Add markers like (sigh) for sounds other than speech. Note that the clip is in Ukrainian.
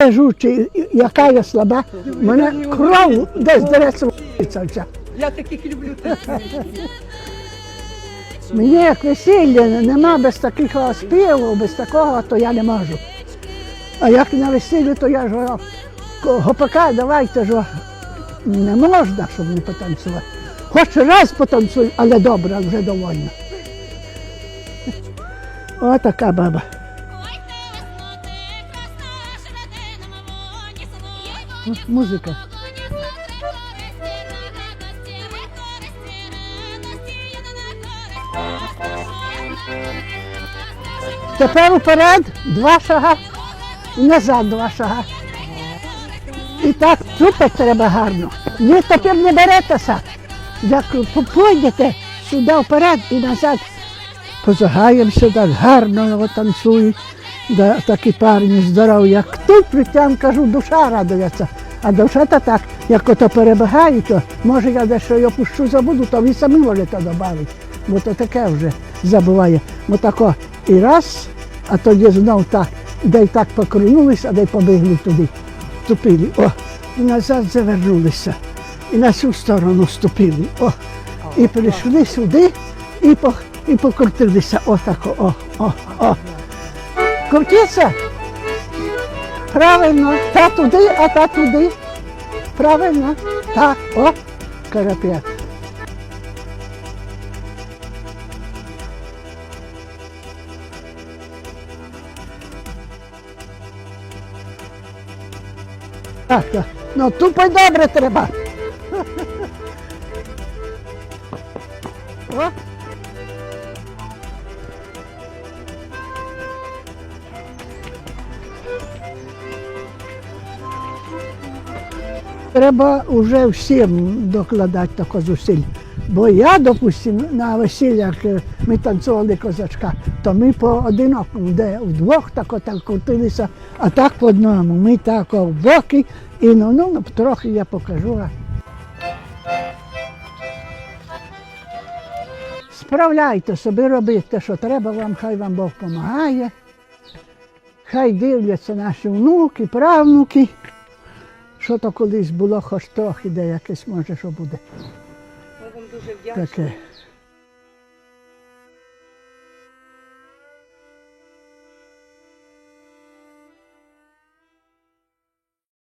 кажу, чи яка я слаба, мене кров десь дереться. Я таких люблю. Мені як весілля нема без таких о, співів, без такого, то я не можу. А як на весіллі, то я ж гопака, давайте ж не можна, щоб не потанцювати. Хоч раз потанцюй, але добре, вже довольно. О, така баба. Користь. Тепер уперед, два шага, назад два шага. І так тупить треба гарно. Ні, тепер не беретеся. Як по- пойдете сюди вперед і назад. Позагаємося так гарно танцюють. Да, такі парні здорові, як тут притям кажу, душа радується. А душа то так, як ото перебігають, то може я дещо й опущу, забуду, то ви самі можете додати. Бо то таке вже забуває. Бо тако і раз, а тоді знов так, де й так покрунулися, а де й побігли туди. Ступили. О, і назад завернулися. І на цю сторону ступили. О, і прийшли сюди і, по, і покрутилися. Отако, о, о, о. Крутіться. Правильно, та туди, а та туди. Правильно, так, о, карапет. Так, так. Ну тупо добре треба. (laughs) О. Треба вже всім докладати тако зусиль. Бо я, допустим, на весіллях е, ми танцювали козачка, то ми по одинокому, де вдвох так так крутилися, а так по одному. Ми так в боки і ну, ну, ну, трохи я покажу. Справляйте собі, робіть те, що треба вам, хай вам Бог допомагає. Хай дивляться наші внуки, правнуки. Що то колись було, хоч трохи де якесь може, що буде Ми вам дуже вдячні. таке.